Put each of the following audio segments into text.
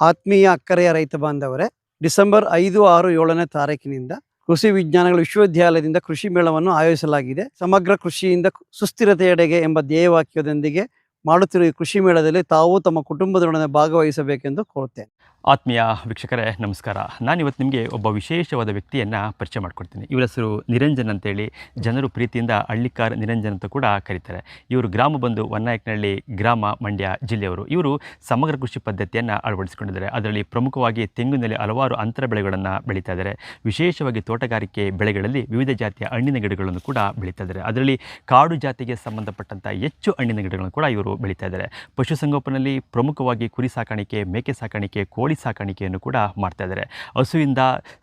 ಆತ್ಮೀಯ ಅಕ್ಕರೆಯ ರೈತ ಬಾಂಧವರೇ, ಡಿಸೆಂಬರ್ ಐದು, ಆರು, ಏಳನೇ ತಾರೀಕಿನಿಂದ ಕೃಷಿ ವಿಜ್ಞಾನಗಳ ವಿಶ್ವವಿದ್ಯಾಲಯದಿಂದ ಕೃಷಿ ಮೇಳವನ್ನು ಆಯೋಜಿಸಲಾಗಿದೆ. ಸಮಗ್ರ ಕೃಷಿಯಿಂದ ಸುಸ್ಥಿರತೆಯೆಡೆಗೆ ಎಂಬ ಧ್ಯೇಯವಾಕ್ಯದೊಂದಿಗೆ ಮಾಡುತ್ತಿರುವ ಈ ಕೃಷಿ ಮೇಳದಲ್ಲಿ ತಾವು ತಮ್ಮ ಕುಟುಂಬದೊಡನೆ ಭಾಗವಹಿಸಬೇಕೆಂದು ಕೋರುತ್ತೇನೆ. ಆತ್ಮೀಯ ವೀಕ್ಷಕರೇ, ನಮಸ್ಕಾರ. ನಾನಿವತ್ತು ನಿಮಗೆ ಒಬ್ಬ ವಿಶೇಷವಾದ ವ್ಯಕ್ತಿಯನ್ನು ಪರಿಚಯ ಮಾಡಿಕೊಡ್ತೀನಿ. ಇವರ ಹೆಸರು ನಿರಂಜನ್ ಅಂತೇಳಿ. ಜನರು ಪ್ರೀತಿಯಿಂದ ಹಳ್ಳಿಕಾರ್ ನಿರಂಜನ್ ಅಂತ ಕೂಡ ಕರೀತಾರೆ. ಇವರು ಗ್ರಾಮ ಬಂದು ಹೊನ್ನಾಯಕನಹಳ್ಳಿ ಗ್ರಾಮ ಮಂಡ್ಯ ಜಿಲ್ಲೆಯವರು. ಇವರು ಸಮಗ್ರ ಕೃಷಿ ಪದ್ಧತಿಯನ್ನು ಅಳವಡಿಸಿಕೊಂಡಿದ್ದಾರೆ. ಅದರಲ್ಲಿ ಪ್ರಮುಖವಾಗಿ ತೆಂಗಿನಲ್ಲಿ ಹಲವಾರು ಅಂತರ ಬೆಳೆಗಳನ್ನು ಬೆಳೀತಾ ಇದ್ದಾರೆ. ವಿಶೇಷವಾಗಿ ತೋಟಗಾರಿಕೆ ಬೆಳೆಗಳಲ್ಲಿ ವಿವಿಧ ಜಾತಿಯ ಹಣ್ಣಿನ ಗಿಡಗಳನ್ನು ಕೂಡ ಬೆಳೀತಾ ಇದ್ದಾರೆ. ಅದರಲ್ಲಿ ಕಾಡು ಜಾತಿಗೆ ಸಂಬಂಧಪಟ್ಟಂಥ ಹೆಚ್ಚು ಹಣ್ಣಿನ ಗಿಡಗಳನ್ನು ಕೂಡ ಇವರು ಬೆಳೀತಾ ಇದ್ದಾರೆ. ಪಶುಸಂಗೋಪನೆಯಲ್ಲಿ ಪ್ರಮುಖವಾಗಿ ಕುರಿ ಸಾಕಾಣಿಕೆ, ಮೇಕೆ ಸಾಕಾಣಿಕೆ ಸಾಕಾಣಿಕೆಯನ್ನು ಕೂಡ ಮಾಡ್ತಾ ಇದ್ದಾರೆ. ಹಸುವಿಂದ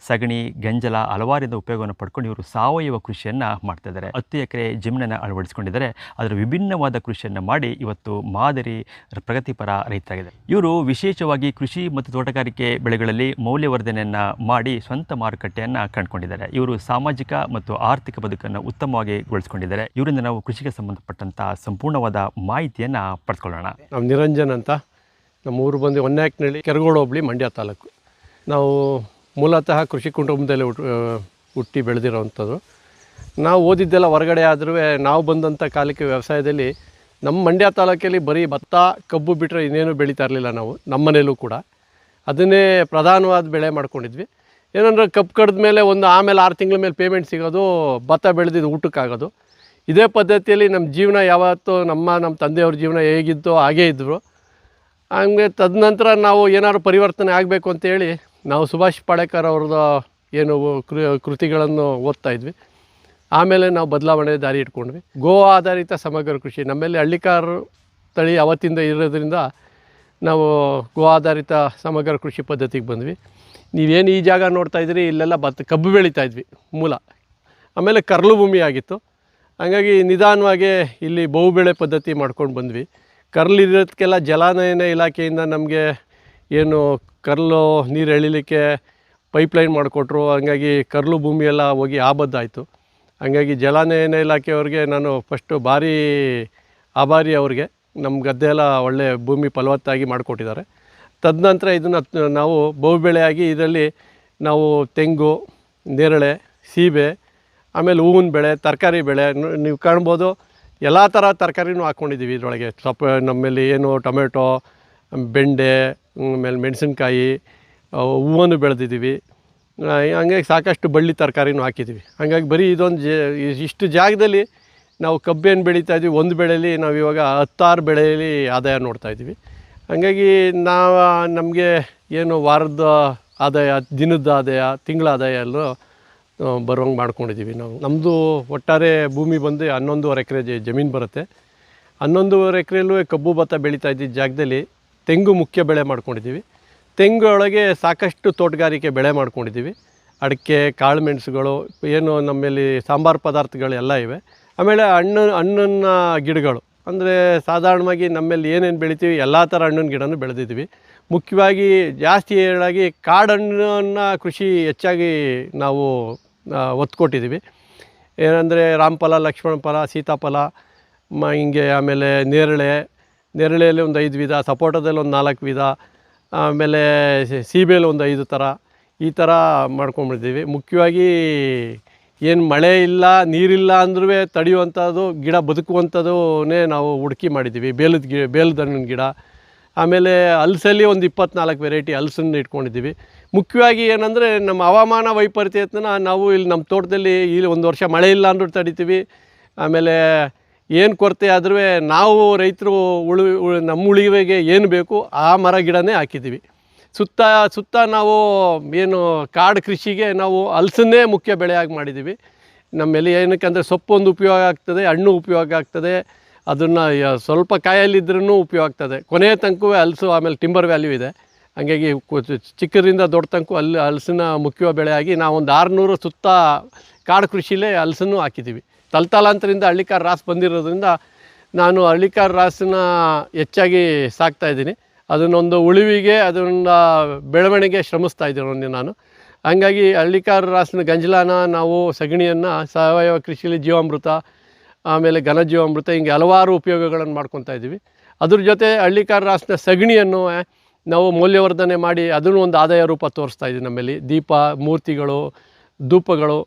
ಸಗಣಿ, ಗಂಜಲ ಹಲವಾರಿಂದ ಉಪಯೋಗವನ್ನು ಪಡ್ಕೊಂಡು ಇವರು ಸಾವಯವ ಕೃಷಿಯನ್ನು ಮಾಡ್ತಾ ಇದ್ದಾರೆ. ಹತ್ತು ಎಕರೆ ಜಮೀನನ್ನು ಅಳವಡಿಸಿಕೊಂಡಿದ್ದಾರೆ. ಅದರ ವಿಭಿನ್ನವಾದ ಕೃಷಿಯನ್ನು ಮಾಡಿ ಇವತ್ತು ಮಾದರಿ ಪ್ರಗತಿಪರ ರೈತರಾಗಿದ್ದಾರೆ. ಇವರು ವಿಶೇಷವಾಗಿ ಕೃಷಿ ಮತ್ತು ತೋಟಗಾರಿಕೆ ಬೆಳೆಗಳಲ್ಲಿ ಮೌಲ್ಯವರ್ಧನೆಯನ್ನು ಮಾಡಿ ಸ್ವಂತ ಮಾರುಕಟ್ಟೆಯನ್ನು ಕಂಡುಕೊಂಡಿದ್ದಾರೆ. ಇವರು ಸಾಮಾಜಿಕ ಮತ್ತು ಆರ್ಥಿಕ ಬದುಕನ್ನು ಉತ್ತಮವಾಗಿ ಗೊಳಿಸಿಕೊಂಡಿದ್ದಾರೆ ಇವರಿಂದ ನಾವು ಕೃಷಿಗೆ ಸಂಬಂಧಪಟ್ಟಂತಹ ಸಂಪೂರ್ಣವಾದ ಮಾಹಿತಿಯನ್ನು ಪಡೆದುಕೊಳ್ಳೋಣ ನಿರಂಜನ್ ಅಂತ. ನಮ್ಮ ಊರು ಬಂದು ಹೊನ್ನಾಕ್ನಳ್ಳಿ ಕೆರಗೋಡು ಹೋಬಳಿ ಮಂಡ್ಯ ತಾಲೂಕು. ನಾವು ಮೂಲತಃ ಕೃಷಿ ಕುಟುಂಬದಲ್ಲಿ ಹುಟ್- ಹುಟ್ಟಿ ಬೆಳೆದಿರೋವಂಥದ್ದು. ನಾವು ಓದಿದ್ದೆಲ್ಲ ಹೊರಗಡೆ ಆದರೂ ನಾವು ಬಂದಂಥ ಕಾಲಕ್ಕೆ ವ್ಯವಸಾಯದಲ್ಲಿ ನಮ್ಮ ಮಂಡ್ಯ ತಾಲೂಕಲ್ಲಿ ಬರೀ ಭತ್ತ, ಕಬ್ಬು ಬಿಟ್ಟರೆ ಇನ್ನೇನು ಬೆಳೀತಾ ಇರಲಿಲ್ಲ ನಾವು ನಮ್ಮ ಮನೇಲೂ ಕೂಡ. ಅದನ್ನೇ ಪ್ರಧಾನವಾದ ಬೆಳೆ ಮಾಡ್ಕೊಂಡಿದ್ವಿ. ಏನಂದ್ರೆ ಕಬ್ಬು ಕಡ್ದ ಮೇಲೆ ಒಂದು ಆಮೇಲೆ ಆರು ತಿಂಗಳ ಮೇಲೆ ಪೇಮೆಂಟ್ ಸಿಗೋದು, ಭತ್ತ ಬೆಳೆದಿದ್ದು ಊಟಕ್ಕಾಗೋದು. ಇದೇ ಪದ್ಧತಿಯಲ್ಲಿ ನಮ್ಮ ಜೀವನ ಯಾವತ್ತೂ ನಮ್ಮ ನಮ್ಮ ತಂದೆಯವ್ರ ಜೀವನ ಹೇಗಿತ್ತೋ ಹಾಗೇ ಇದ್ದರು ಹಂಗೆ ತದನಂತರ ನಾವು ಏನಾದ್ರು ಪರಿವರ್ತನೆ ಆಗಬೇಕು ಅಂತೇಳಿ ನಾವು ಸುಭಾಷ್ ಪಾಳೇಕರ್ ಅವ್ರದ್ದು ಏನು ಕೃತಿಗಳನ್ನು ಓದ್ತಾ ಇದ್ವಿ. ಆಮೇಲೆ ನಾವು ಬದಲಾವಣೆ ದಾರಿ ಇಟ್ಕೊಂಡ್ವಿ. ಗೋ ಆಧಾರಿತ ಸಮಗ್ರ ಕೃಷಿ. ನಮ್ಮಲ್ಲಿ ಹಳ್ಳಿಕಾರ ತಳಿ ಅವತ್ತಿಂದ ಇರೋದ್ರಿಂದ ನಾವು ಗೋ ಆಧಾರಿತ ಸಮಗ್ರ ಕೃಷಿ ಪದ್ಧತಿಗೆ ಬಂದ್ವಿ. ನೀವೇನು ಈ ಜಾಗ ನೋಡ್ತಾ ಇದ್ರಿ, ಇಲ್ಲೆಲ್ಲ ಭತ್ತ ಕಬ್ಬು ಬೆಳೀತಾ ಇದ್ವಿ ಮೂಲ. ಆಮೇಲೆ ಕರ್ಲು ಭೂಮಿ ಆಗಿತ್ತು. ಹಾಗಾಗಿ ನಿಧಾನವಾಗಿ ಇಲ್ಲಿ ಬಹುಬೆಳೆ ಪದ್ಧತಿ ಮಾಡ್ಕೊಂಡು ಬಂದ್ವಿ. ಕರ್ಲಿರೋದಕ್ಕೆಲ್ಲ ಜಲಾನಯನ ಇಲಾಖೆಯಿಂದ ನಮಗೆ ಏನು ಕರ್ಲು ನೀರು ಎಳಿಲಿಕ್ಕೆ ಪೈಪ್ಲೈನ್ ಮಾಡಿಕೊಟ್ರು. ಹಂಗಾಗಿ ಕರ್ಲು ಭೂಮಿ ಎಲ್ಲ ಹೋಗಿ ಆಬದ್ದಾಯಿತು. ಹಂಗಾಗಿ ಜಲಾನಯನ ಇಲಾಖೆಯವ್ರಿಗೆ ನಾನು ಫಸ್ಟು ಭಾರಿ ಆಭಾರಿ ಅವ್ರಿಗೆ. ನಮ್ಮ ಗದ್ದೆ ಎಲ್ಲ ಒಳ್ಳೆ ಭೂಮಿ ಫಲವತ್ತಾಗಿ ಮಾಡಿಕೊಟ್ಟಿದ್ದಾರೆ. ತದನಂತರ ಇದನ್ನು ನಾವು ಬಹುಬೆಳೆಯಾಗಿ ಇದರಲ್ಲಿ ನಾವು ತೆಂಗು, ನೇರಳೆ, ಸೀಬೆ, ಆಮೇಲೆ ಹೂವಿನ ಬೆಳೆ, ತರಕಾರಿ ಬೆಳೆ, ನೀವು ಕಾಣ್ಬೋದು ಎಲ್ಲ ಥರ ತರಕಾರಿನೂ ಹಾಕ್ಕೊಂಡಿದ್ದೀವಿ ಇದರೊಳಗೆ. ಸೊಪ್ಪು, ನಮ್ಮಲ್ಲಿ ಏನು ಟೊಮೆಟೊ, ಬೆಂಡೆ ಆಮೇಲೆ ಮೆಣಸಿನ್ಕಾಯಿ ಹೂವನ್ನು ಬೆಳೆದಿದ್ದೀವಿ ಹಂಗಾಗಿ ಸಾಕಷ್ಟು ಬಳ್ಳಿ ತರಕಾರಿನೂ ಹಾಕಿದ್ದೀವಿ ಹಂಗಾಗಿ ಬರೀ ಇದೊಂದು ಜ, ಇಷ್ಟು ಜಾಗದಲ್ಲಿ ನಾವು ಕಬ್ಬೇನು ಬೆಳೀತಾ ಇದ್ವಿ, ಒಂದು ಬೆಳೆಯಲ್ಲಿ ನಾವು ಇವಾಗ ಹತ್ತಾರು ಬೆಳೆಯಲ್ಲಿ ಆದಾಯ ನೋಡ್ತಾ ಇದ್ದೀವಿ. ಹಂಗಾಗಿ ನಾವು, ನಮಗೆ ಏನು ವಾರದ ಆದಾಯ, ದಿನದ ಆದಾಯ, ತಿಂಗಳ ಆದಾಯ ಎಲ್ಲ ಬರೋಂಗೆ ಮಾಡ್ಕೊಂಡಿದ್ದೀವಿ ನಾವು. ನಮ್ಮದು ಒಟ್ಟಾರೆ ಭೂಮಿ ಬಂದು ಹನ್ನೊಂದುವರೆ ಎಕರೆ ಜಮೀನು ಬರುತ್ತೆ. ಹನ್ನೊಂದುವರೆ ಎಕರೆಯಲ್ಲೂ ಕಬ್ಬು ಭತ್ತ ಬೆಳೀತಾ ಇದ್ದಿದ್ದ ಜಾಗದಲ್ಲಿ ತೆಂಗು ಮುಖ್ಯ ಬೆಳೆ ಮಾಡ್ಕೊಂಡಿದ್ದೀವಿ ತೆಂಗು ಒಳಗೆ ಸಾಕಷ್ಟು ತೋಟಗಾರಿಕೆ ಬೆಳೆ ಮಾಡ್ಕೊಂಡಿದ್ದೀವಿ ಅಡಿಕೆ ಕಾಳು ಮೆಣಸುಗಳು ಏನು ನಮ್ಮಲ್ಲಿ ಸಾಂಬಾರು ಪದಾರ್ಥಗಳು ಎಲ್ಲ ಇವೆ. ಆಮೇಲೆ ಹಣ್ಣು, ಹಣ್ಣನ್ನ ಗಿಡಗಳು. ಅಂದರೆ ಸಾಧಾರಣವಾಗಿ ನಮ್ಮಲ್ಲಿ ಏನೇನು ಬೆಳಿತೀವಿ, ಎಲ್ಲ ಥರ ಹಣ್ಣಿನ ಗಿಡನೂ ಬೆಳೆದಿದ್ದೀವಿ ಮುಖ್ಯವಾಗಿ ಜಾಸ್ತಿ ಹೇಳಾಗಿ ಕಾಡನ್ನು ಕೃಷಿ ಹೆಚ್ಚಾಗಿ ನಾವು ಒತ್ತು ಕೊಟ್ಟಿದ್ದೀವಿ ಏನಂದರೆ ರಾಮಫಲ, ಲಕ್ಷ್ಮಣ ಫಲ, ಸೀತಾಫಲ, ಮ, ಹಿಂಗೆ ಆಮೇಲೆ ನೇರಳೆ. ನೇರಳೆಯಲ್ಲಿ ಒಂದು ಐದು ವಿಧ, ಸಪೋಟದಲ್ಲಿ ಒಂದು ನಾಲ್ಕು ವಿಧ, ಆಮೇಲೆ ಸೀಬೆಯಲ್ಲಿ ಒಂದು ಐದು ಥರ, ಈ ಥರ ಮಾಡ್ಕೊಂಡ್ಬಿಟ್ಟಿದ್ದೀವಿ ಮುಖ್ಯವಾಗಿ ಏನು ಮಳೆ ಇಲ್ಲ, ನೀರಿಲ್ಲ ಅಂದ್ರೂ ತಡೆಯುವಂಥದ್ದು, ಗಿಡ ಬದುಕುವಂಥದ್ದನ್ನೇ ನಾವು ಹುಡುಕಿ ಮಾಡಿದ್ದೀವಿ. ಬೇಲದ ಗಿ, ಬೇಲದ ಹಣ್ಣಿನ ಗಿಡ. ಆಮೇಲೆ ಹಲಸಲ್ಲಿ ಒಂದು ಇಪ್ಪತ್ನಾಲ್ಕು ವೆರೈಟಿ ಹಲಸನ್ನು ಇಟ್ಕೊಂಡಿದ್ದೀವಿ. ಮುಖ್ಯವಾಗಿ ಏನಂದರೆ ನಮ್ಮ ಹವಾಮಾನ ವೈಪರೀತ್ಯನ ನಾವು ಇಲ್ಲಿ ನಮ್ಮ ತೋಟದಲ್ಲಿ ಇಲ್ಲಿ ಒಂದು ವರ್ಷ ಮಳೆ ಇಲ್ಲ ಅಂದ್ರೂ ತಡಿತೀವಿ. ಆಮೇಲೆ ಏನು ಕೊರತೆ ಆದ್ರೂ ನಾವು ರೈತರು ಉಳಿ, ಉಳು- ನಮ್ಮ ಉಳಿವಿಗೆ ಏನು ಬೇಕು ಆ ಮರ ಗಿಡನೇ ಹಾಕಿದ್ದೀವಿ. ಸುತ್ತ ಸುತ್ತ ನಾವು ಏನು ಕಾಡು ಕೃಷಿಗೆ ನಾವು ಹಲಸನ್ನೇ ಮುಖ್ಯ ಬೆಳೆಯಾಗಿ ಮಾಡಿದ್ದೀವಿ. ನಮ್ಮಲ್ಲಿ ಏನಕ್ಕೆ ಅಂದರೆ ಸೊಪ್ಪೊಂದು ಉಪಯೋಗ ಆಗ್ತದೆ, ಹಣ್ಣು ಉಪಯೋಗ ಆಗ್ತದೆ. ಅದನ್ನು ಸ್ವಲ್ಪ ಕಾಯಲ್ಲಿದ್ರೂ ಉಪಯೋಗ ಆಗ್ತದೆ ಕೊನೆಯ ತನಕೂ ಹಲಸು, ಆಮೇಲೆ ಟಿಂಬರ್ ವ್ಯಾಲ್ಯೂ ಇದೆ. ಹಾಗಾಗಿ ಚಿಕ್ಕರಿಂದ ದೊಡ್ಡ ತನಕ ಅಲ್ಲಿ ಹಲಸಿನ ಮುಖ್ಯ ಬೆಳೆಯಾಗಿ ನಾವೊಂದು ಆರುನೂರು ಸುತ್ತ ಕಾಡು ಕೃಷಿಲೇ ಹಲಸನ್ನು ಹಾಕಿದ್ದೀವಿ. ತಲತಲಾಂತರಿಂದ ಹಳ್ಳಿಕಾರ ರಾಸ್ ಬಂದಿರೋದ್ರಿಂದ ನಾನು ಹಳ್ಳಿಕಾರ ರಾಸನ್ನ ಹೆಚ್ಚಾಗಿ ಸಾಕ್ತಾಯಿದ್ದೀನಿ ಅದನ್ನೊಂದು ಉಳಿವಿಗೆ, ಅದನ್ನ ಬೆಳವಣಿಗೆ ಶ್ರಮಿಸ್ತಾ ಇದ್ದೀನಿ ನಾನು. ಹಂಗಾಗಿ ಹಳ್ಳಿಕಾರ ರಾಸಿನ ಗಂಜಲಾನ, ನಾವು ಸಗಣಿಯನ್ನು, ಸಾವಯವ ಕೃಷಿಯಲ್ಲಿ ಜೀವಾಮೃತ ಆಮೇಲೆ ಘನಜೀವಾಮೃತ, ಹಿಂಗೆ ಹಲವಾರು ಉಪಯೋಗಗಳನ್ನು ಮಾಡ್ಕೊತಾ ಇದ್ದೀವಿ. ಅದ್ರ ಜೊತೆ ಹಳ್ಳಿಕಾರ ರಾಸಿನ ಸಗಣಿಯನ್ನು ನಾವು ಮೌಲ್ಯವರ್ಧನೆ ಮಾಡಿ ಅದನ್ನು ಒಂದು ಆದಾಯ ರೂಪ ತೋರಿಸ್ತಾ ಇದ್ದೀವಿ ನಮ್ಮಲ್ಲಿ. ದೀಪ, ಮೂರ್ತಿಗಳು, ಧೂಪಗಳು,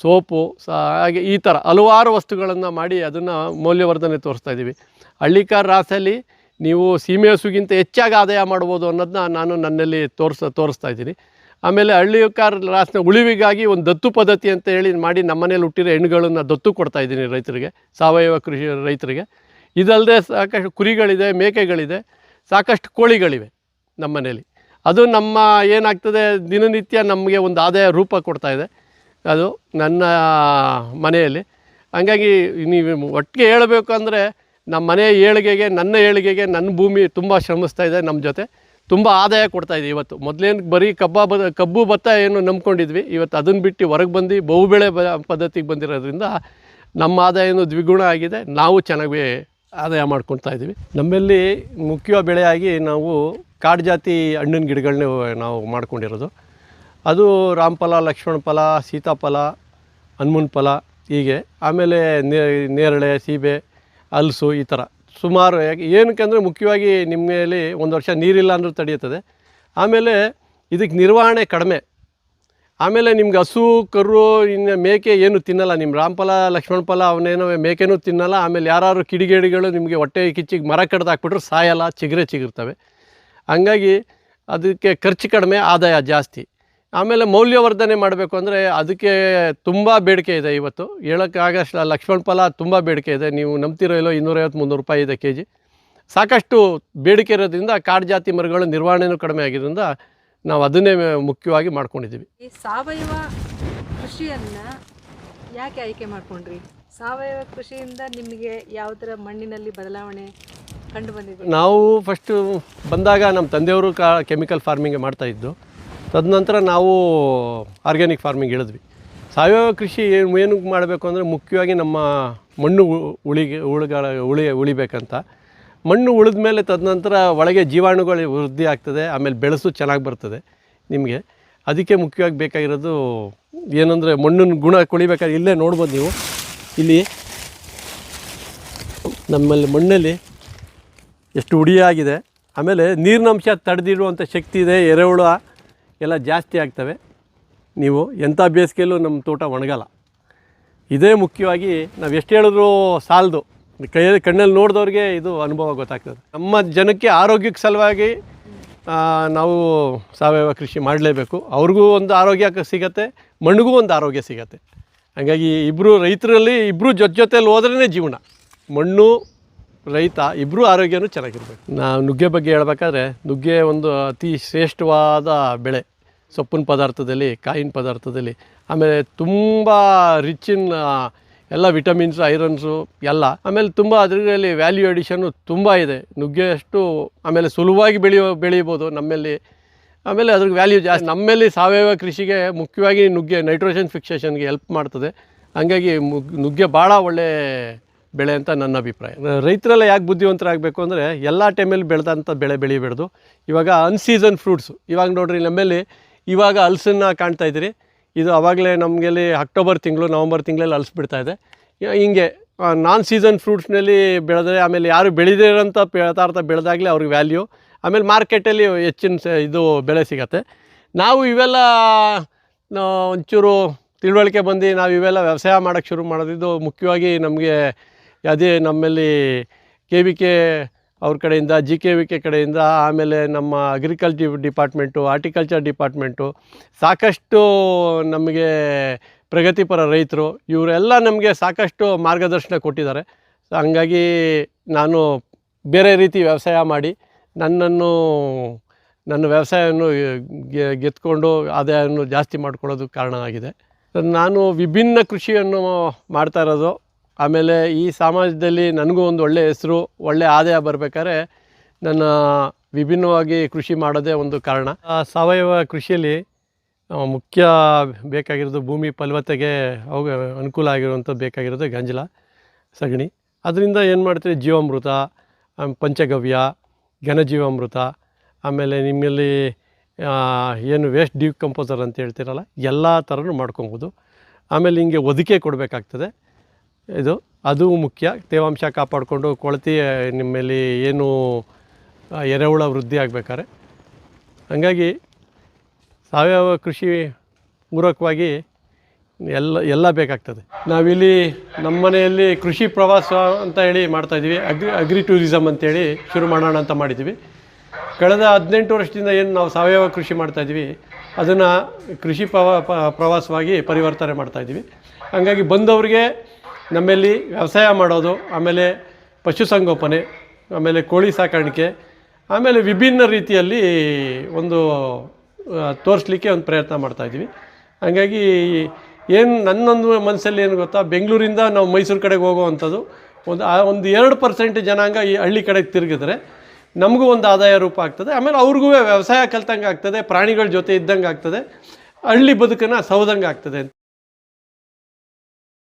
ಸೋಪು, ಸ, ಹಾಗೆ ಈ ಥರ ಹಲವಾರು ವಸ್ತುಗಳನ್ನು ಮಾಡಿ ಅದನ್ನು ಮೌಲ್ಯವರ್ಧನೆ ತೋರಿಸ್ತಾ ಇದ್ದೀವಿ. ಹಳ್ಳಿಕಾರ ರಾಸಲ್ಲಿ ನೀವು ಸೀಮೆ ಹಸುಗಿಂತ ಹೆಚ್ಚಾಗಿ ಆದಾಯ ಮಾಡ್ಬೋದು ಅನ್ನೋದನ್ನ ನಾನು ನನ್ನಲ್ಲಿ ತೋರಿಸ, ತೋರಿಸ್ತಾ ಇದ್ದೀನಿ. ಆಮೇಲೆ ಹಳ್ಳಿಕಾರ ರಾಸನ ಉಳಿವಿಗಾಗಿ ಒಂದು ದತ್ತು ಪದ್ಧತಿ ಅಂತ ಹೇಳಿ ಮಾಡಿ ನಮ್ಮನೇಲಿ ಹುಟ್ಟಿರೋ ಹೆಣ್ಣುಗಳನ್ನು ದತ್ತು ಕೊಡ್ತಾ ಇದ್ದೀನಿ ರೈತರಿಗೆ, ಸಾವಯವ ಕೃಷಿ ರೈತರಿಗೆ. ಇದಲ್ಲದೆ ಸಾಕಷ್ಟು ಕುರಿಗಳಿದೆ, ಮೇಕೆಗಳಿದೆ, ಸಾಕಷ್ಟು ಕೋಳಿಗಳಿವೆ ನಮ್ಮ ಮನೇಲಿ ಅದು ನಮ್ಮ ಏನಾಗ್ತದೆ, ದಿನನಿತ್ಯ ನಮಗೆ ಒಂದು ಆದಾಯ ರೂಪ ಕೊಡ್ತಾ ಇದೆ. ಅದು ನನ್ನ ಮನೆಯಲ್ಲಿ. ಹಾಗಾಗಿ ನೀವು ಒಟ್ಟಿಗೆ ಹೇಳಬೇಕು ಅಂದರೆ ನಮ್ಮ ಮನೆ ಏಳಿಗೆಗೆ, ನನ್ನ ಏಳಿಗೆಗೆ ನನ್ನ ಭೂಮಿ ತುಂಬ ಶ್ರಮಿಸ್ತಾ ಇದೆ ನಮ್ಮ ಜೊತೆ. ತುಂಬ ಆದಾಯ ಕೊಡ್ತಾ ಇದೆ ಇವತ್ತು. ಮೊದಲೇನು ಬರೀ ಕಬ್ಬ ಬದ, ಕಬ್ಬು ಭತ್ತ ಏನು ನಂಬ್ಕೊಂಡಿದ್ವಿ. ಇವತ್ತು ಅದನ್ನು ಬಿಟ್ಟು ಹೊರಗೆ ಬಂದು ಬಹುಬೆಳೆ ಬ, ಪದ್ಧತಿಗೆ ಬಂದಿರೋದ್ರಿಂದ ನಮ್ಮ ಆದಾಯನೂ ದ್ವಿಗುಣ ಆಗಿದೆ. ನಾವು ಚೆನ್ನಾಗಿ ಆದಾಯ ಮಾಡ್ಕೊತಾ ಇದ್ದೀವಿ. ನಮ್ಮಲ್ಲಿ ಮುಖ್ಯ ಬೆಳೆಯಾಗಿ ನಾವು ಕಾಡು ಜಾತಿ ಹಣ್ಣಿನ ಗಿಡಗಳನ್ನ ನಾವು ಮಾಡ್ಕೊಂಡಿರೋದು. ಅದು ರಾಮಫಲ ಲಕ್ಷ್ಮಣ ಫಲ ಸೀತಾಫಲ ಹನುಮನ್ ಫಲ ಹೀಗೆ. ಆಮೇಲೆ ನೇರಳೆ, ಸೀಬೆ, ಹಲಸು ಈ ಥರ. ಸುಮಾರು, ಯಾಕೆ ಏನಕ್ಕೆ ಅಂದರೆ ಮುಖ್ಯವಾಗಿ ನಿಮ್ಮಲ್ಲಿ ಒಂದು ವರ್ಷ ನೀರಿಲ್ಲ ಅಂದರೂ ತಡೆಯುತ್ತದೆ. ಆಮೇಲೆ ಇದಕ್ಕೆ ನಿರ್ವಹಣೆ ಕಡಿಮೆ. ಆಮೇಲೆ ನಿಮ್ಗೆ ಹಸು, ಕರು, ಇನ್ನು ಮೇಕೆ ಏನು ತಿನ್ನಲ್ಲ. ನಿಮ್ಮ ರಾಮಫಲ ಲಕ್ಷ್ಮಣ ಫಲ ಅವನೇನೋ ಮೇಕೆನೂ ತಿನ್ನಲ್ಲ. ಆಮೇಲೆ ಯಾರು ಕಿಡಿಗೇಡಿಗಳು ನಿಮಗೆ ಹೊಟ್ಟೆ ಕಿಚ್ಚಿಗೆ ಮರ ಕಡ್ದು ಹಾಕ್ಬಿಟ್ರೆ ಸಾಯಲ್ಲ, ಚಿಗರೆ ಚಿಗಿರ್ತವೆ. ಹಂಗಾಗಿ ಅದಕ್ಕೆ ಖರ್ಚು ಕಡಿಮೆ, ಆದಾಯ ಜಾಸ್ತಿ. ಆಮೇಲೆ ಮೌಲ್ಯವರ್ಧನೆ ಮಾಡಬೇಕು ಅಂದರೆ ಅದಕ್ಕೆ ತುಂಬ ಬೇಡಿಕೆ ಇದೆ ಇವತ್ತು. ಹೇಳೋಕ್ಕಾಗಷ್ಟು ಲಕ್ಷ್ಮಣ ಫಲ ತುಂಬ ಬೇಡಿಕೆ ಇದೆ. ನೀವು ನಂಬ್ತಿರೋ ಇಲ್ಲೋ ಇನ್ನೂರೈವತ್ತು ಮುನ್ನೂರು ರೂಪಾಯಿ ಇದೆ ಕೆ ಜಿ ಸಾಕಷ್ಟು ಬೇಡಿಕೆ ಇರೋದ್ರಿಂದ ಕಾಡು ಜಾತಿ ಮರಗಳ ನಿರ್ವಹಣೆನೂ ಕಡಿಮೆ ಆಗಿದ್ದರಿಂದ ನಾವು ಅದನ್ನೇ ಮುಖ್ಯವಾಗಿ ಮಾಡ್ಕೊಂಡಿದ್ದೀವಿ. ಈ ಸಾವಯವ ಕೃಷಿಯನ್ನು ಯಾಕೆ ಆಯ್ಕೆ ಮಾಡ್ಕೊಂಡ್ರಿ? ಸಾವಯವ ಕೃಷಿಯಿಂದ ನಿಮಗೆ ಯಾವ ಥರ ಮಣ್ಣಿನಲ್ಲಿ ಬದಲಾವಣೆ ಕಂಡು ಬಂದಿದೆ? ನಾವು ಫಸ್ಟು ಬಂದಾಗ ನಮ್ಮ ತಂದೆಯವರು ಕಾ ಕೆಮಿಕಲ್ ಫಾರ್ಮಿಂಗ್ ಮಾಡ್ತಾ ಇದ್ದು. ತದನಂತರ ನಾವು ಆರ್ಗ್ಯಾನಿಕ್ ಫಾರ್ಮಿಂಗ್ ಇಳಿದ್ವಿ ಸಾವಯವ ಕೃಷಿ ಏನು ಏನು ಮಾಡಬೇಕು ಅಂದರೆ ಮುಖ್ಯವಾಗಿ ನಮ್ಮ ಮಣ್ಣು ಉಳಿಗೆ, ಉಳುಗಳ, ಉಳಿ, ಉಳಿಬೇಕಂತ. ಮಣ್ಣು ಉಳಿದ ಮೇಲೆ ತದನಂತರ ಒಳಗೆ ಜೀವಾಣುಗಳು ವೃದ್ಧಿ ಆಗ್ತದೆ, ಆಮೇಲೆ ಬೆಳೆಸು ಚೆನ್ನಾಗಿ ಬರ್ತದೆ ನಿಮಗೆ. ಅದಕ್ಕೆ ಮುಖ್ಯವಾಗಿ ಬೇಕಾಗಿರೋದು ಏನಂದರೆ ಮಣ್ಣಿನ ಗುಣ ಕುಳಿಬೇಕಾದ್ರೆ ಇಲ್ಲೇ ನೋಡ್ಬೋದು ನೀವು. ಇಲ್ಲಿ ನಮ್ಮಲ್ಲಿ ಮಣ್ಣಲ್ಲಿ ಎಷ್ಟು ಉಡಿಯಾಗಿದೆ ಆಮೇಲೆ ನೀರಿನಂಶ ತಡೆದಿಡುವಂಥ ಶಕ್ತಿ ಇದೆ, ಎರೆಹುಳ ಎಲ್ಲ ಜಾಸ್ತಿ ಆಗ್ತವೆ. ನೀವು ಎಂಥ ಬೇಸಿಗೆಯಲ್ಲೂ ನಮ್ಮ ತೋಟ ಒಣಗಲ್ಲ. ಇದೇ ಮುಖ್ಯವಾಗಿ ನಾವು ಎಷ್ಟು ಹೇಳಿದ್ರು ಸಾಲದು. ಕೈಯಲ್ಲಿ ಕಣ್ಣಲ್ಲಿ ನೋಡಿದವ್ರಿಗೆ ಇದು ಅನುಭವ ಗೊತ್ತಾಗ್ತದೆ. ನಮ್ಮ ಜನಕ್ಕೆ ಆರೋಗ್ಯಕ್ಕೆ ಸಲುವಾಗಿ ನಾವು ಸಾವಯವ ಕೃಷಿ ಮಾಡಲೇಬೇಕು. ಅವ್ರಿಗೂ ಒಂದು ಆರೋಗ್ಯ ಸಿಗತ್ತೆ, ಮಣ್ಣಿಗೂ ಒಂದು ಆರೋಗ್ಯ ಸಿಗತ್ತೆ. ಹಾಗಾಗಿ ಇಬ್ಬರು ರೈತರಲ್ಲಿ ಇಬ್ಬರು ಜೊತೆ ಜೊತೆಯಲ್ಲಿ ಹೋದ್ರೇ ಜೀವನ. ಮಣ್ಣು ರೈತ ಇಬ್ಬರೂ ಆರೋಗ್ಯನೂ ಚೆನ್ನಾಗಿರ್ಬೇಕು. ನಾವು ನುಗ್ಗೆ ಬಗ್ಗೆ ಹೇಳ್ಬೇಕಾದ್ರೆ, ನುಗ್ಗೆ ಒಂದು ಅತಿ ಶ್ರೇಷ್ಠವಾದ ಬೆಳೆ. ಸೊಪ್ಪಿನ ಪದಾರ್ಥದಲ್ಲಿ, ಕಾಯಿನ ಪದಾರ್ಥದಲ್ಲಿ. ಆಮೇಲೆ ತುಂಬ ರಿಚ್ ಎಲ್ಲ ವಿಟಮಿನ್ಸು ಐರನ್ಸು ಎಲ್ಲ. ಆಮೇಲೆ ತುಂಬ ಅದರಲ್ಲಿ ವ್ಯಾಲ್ಯೂ ಅಡಿಷನ್ನು ತುಂಬ ಇದೆ. ನುಗ್ಗೆ ಅಷ್ಟು ಆಮೇಲೆ ಸುಲಭವಾಗಿ ಬೆಳೆಯೋ ಬೆಳೀಬೋದು ನಮ್ಮಲ್ಲಿ. ಆಮೇಲೆ ಅದ್ರ ವ್ಯಾಲ್ಯೂ ಜಾಸ್ತಿ. ನಮ್ಮಲ್ಲಿ ಸಾವಯವ ಕೃಷಿಗೆ ಮುಖ್ಯವಾಗಿ ನುಗ್ಗೆ ನೈಟ್ರೋಜನ್ ಫಿಕ್ಸೇಷನ್ಗೆ ಹೆಲ್ಪ್ ಮಾಡ್ತದೆ. ಹಂಗಾಗಿ ಮುಗ್ ನುಗ್ಗೆ ಭಾಳ ಒಳ್ಳೆ ಬೆಳೆ ಅಂತ ನನ್ನ ಅಭಿಪ್ರಾಯ. ರೈತರೆಲ್ಲ ಯಾಕೆ ಬುದ್ಧಿವಂತರಾಗಬೇಕು ಅಂದರೆ ಎಲ್ಲ ಟೈಮಲ್ಲಿ ಬೆಳೆದಂಥ ಬೆಳೆ ಬೆಳಿಬಾರ್ದು. ಇವಾಗ ಅನ್ಸೀಸನ್ ಫ್ರೂಟ್ಸು ಇವಾಗ ನೋಡ್ರಿ ನಮ್ಮಲ್ಲಿ ಇವಾಗ ಹಲ್ಸನ್ನು ಕಾಣ್ತಾ ಇದ್ದೀರಿ. ಇದು ಆವಾಗಲೇ ನಮಗೆಲ್ಲಿ ಅಕ್ಟೋಬರ್ ತಿಂಗಳು, ನವಂಬರ್ ತಿಂಗಳಲ್ಲಿ ಹಲಸು ಬಿಡ್ತಾ ಇದೆ. ಹಿಂಗೆ ನಾನ್ ಸೀಸನ್ ಫ್ರೂಟ್ಸ್ನಲ್ಲಿ ಬೆಳೆದ್ರೆ ಆಮೇಲೆ ಯಾರು ಬೆಳೆದಿರೋಂಥ ಪದಾರ್ಥ ಬೆಳೆದಾಗಲೇ ಅವ್ರಿಗೆ ವ್ಯಾಲ್ಯೂ ಆಮೇಲೆ ಮಾರ್ಕೆಟಲ್ಲಿ ಹೆಚ್ಚಿನ ಇದು ಬೆಳೆ ಸಿಗತ್ತೆ. ನಾವು ಇವೆಲ್ಲ ಒಂಚೂರು ತಿಳುವಳಿಕೆ ಬಂದು ನಾವು ಇವೆಲ್ಲ ವ್ಯವಸಾಯ ಮಾಡೋಕ್ಕೆ ಶುರು ಮಾಡೋದಿದ್ದು ಮುಖ್ಯವಾಗಿ ನಮಗೆ ಅದೇ ನಮ್ಮಲ್ಲಿ ಕೆ ವಿ ಕೆ ಅವ್ರ ಕಡೆಯಿಂದ, ಜಿ ಕೆ ವಿ ಕೆ ಕಡೆಯಿಂದ, ಆಮೇಲೆ ನಮ್ಮ ಅಗ್ರಿಕಲ್ಚರ್ ಡಿಪಾರ್ಟ್ಮೆಂಟು ಆರ್ಟಿಕಲ್ಚರ್ ಡಿಪಾರ್ಟ್ಮೆಂಟು ಸಾಕಷ್ಟು ನಮಗೆ ಪ್ರಗತಿಪರ ರೈತರು, ಇವರೆಲ್ಲ ನಮಗೆ ಸಾಕಷ್ಟು ಮಾರ್ಗದರ್ಶನ ಕೊಟ್ಟಿದ್ದಾರೆ. ಹಂಗಾಗಿ ನಾನು ಬೇರೆ ರೀತಿ ವ್ಯವಸಾಯ ಮಾಡಿ, ನನ್ನನ್ನು, ನನ್ನ ವ್ಯವಸಾಯವನ್ನು ಗೆದ್ಕೊಂಡು ಆದಾಯವನ್ನು ಜಾಸ್ತಿ ಮಾಡ್ಕೊಳ್ಳೋದು ಕಾರಣ ಆಗಿದೆ. ನಾನು ವಿಭಿನ್ನ ಕೃಷಿಯನ್ನು ಮಾಡ್ತಾ ಇರೋದು ಆಮೇಲೆ ಈ ಸಮಾಜದಲ್ಲಿ ನನಗೂ ಒಂದು ಒಳ್ಳೆಯ ಹೆಸರು ಒಳ್ಳೆಯ ಆದಾಯ ಬರಬೇಕಾದ್ರೆ ನನ್ನ ವಿಭಿನ್ನವಾಗಿ ಕೃಷಿ ಮಾಡೋದೇ ಒಂದು ಕಾರಣ. ಸಾವಯವ ಕೃಷಿಯಲ್ಲಿ ಮುಖ್ಯ ಬೇಕಾಗಿರೋದು ಭೂಮಿ ಫಲವತ್ತೆಗೆ ಅವು ಅನುಕೂಲ ಆಗಿರುವಂಥದ್ದು ಬೇಕಾಗಿರೋದು ಗಂಜಲ, ಸಗಣಿ. ಅದರಿಂದ ಏನು ಮಾಡ್ತೀವಿ ಜೀವಾಮೃತ ಪಂಚಗವ್ಯ, ಘನಜೀವಾಮೃತ, ಆಮೇಲೆ ನಿಮ್ಮಲ್ಲಿ ಏನು ವೇಸ್ಟ್ ಡಿಕಂಪೋಸರ್ ಅಂತ ಹೇಳ್ತೀರಲ್ಲ, ಎಲ್ಲ ಥರನೂ ಮಾಡ್ಕೊಬೋದು. ಆಮೇಲೆ ಹಿಂಗೆ ಒದಿಕೆ ಕೊಡಬೇಕಾಗ್ತದೆ. ಇದು? ಅದು ಮುಖ್ಯ. ತೇವಾಂಶ ಕಾಪಾಡಿಕೊಂಡು ಕೊಳತಿ ನಿಮ್ಮಲ್ಲಿ ಏನು ಎರೆಹುಳ ವೃದ್ಧಿ ಆಗಬೇಕಾದ್ರೆ. ಹಂಗಾಗಿ ಸಾವಯವ ಕೃಷಿ ಪೂರಕವಾಗಿ ಎಲ್ಲ ಎಲ್ಲ ಬೇಕಾಗ್ತದೆ. ನಾವಿಲ್ಲಿ ನಮ್ಮ ಮನೆಯಲ್ಲಿ ಕೃಷಿ ಪ್ರವಾಸ ಅಂತ ಹೇಳಿ ಮಾಡ್ತಾಯಿದ್ದೀವಿ ಅಗ್ರಿ ಅಗ್ರಿ ಟೂರಿಸಮ್ ಅಂತೇಳಿ ಶುರು ಮಾಡೋಣ ಅಂತ ಮಾಡಿದ್ದೀವಿ. ಕಳೆದ ಹದಿನೆಂಟು ವರ್ಷದಿಂದ ಏನು ನಾವು ಸಾವಯವ ಕೃಷಿ ಮಾಡ್ತಾಯಿದ್ದೀವಿ ಅದನ್ನು ಕೃಷಿ ಪ್ರವಾ ಪ್ರವಾಸವಾಗಿ ಪರಿವರ್ತನೆ ಮಾಡ್ತಾಯಿದ್ದೀವಿ ಹಾಗಾಗಿ ಬಂದವರಿಗೆ ನಮ್ಮಲ್ಲಿ ವ್ಯವಸಾಯ ಮಾಡೋದು, ಆಮೇಲೆ ಪಶುಸಂಗೋಪನೆ, ಆಮೇಲೆ ಕೋಳಿ ಸಾಕಾಣಿಕೆ, ಆಮೇಲೆ ವಿಭಿನ್ನ ರೀತಿಯಲ್ಲಿ ಒಂದು ತೋರಿಸ್ಲಿಕ್ಕೆ ಒಂದು ಪ್ರಯತ್ನ ಮಾಡ್ತಾಯಿದ್ದೀವಿ ಹಾಗಾಗಿ ಏನು ನನ್ನೊಂದು ಮನಸ್ಸಲ್ಲಿ ಏನು ಗೊತ್ತಾ, ಬೆಂಗಳೂರಿಂದ ನಾವು ಮೈಸೂರು ಕಡೆಗೆ ಹೋಗುವಂಥದ್ದು, ಒಂದು, ಆ, ಒಂದು ಎರಡು ಪರ್ಸೆಂಟ್ ಜನಾಂಗ ಈ ಹಳ್ಳಿ ಕಡೆಗೆ ತಿರುಗಿದ್ರೆ ನಮಗೂ ಒಂದು ಆದಾಯ ರೂಪ ಆಗ್ತದೆ. ಆಮೇಲೆ ಅವ್ರಿಗೂ ವ್ಯವಸಾಯ ಕಲ್ತಂಗೆ ಆಗ್ತದೆ ಪ್ರಾಣಿಗಳ ಜೊತೆ ಇದ್ದಂಗೆ ಆಗ್ತದೆ ಹಳ್ಳಿ ಬದುಕನ್ನು ಸೌದಂಗೆ ಆಗ್ತದೆ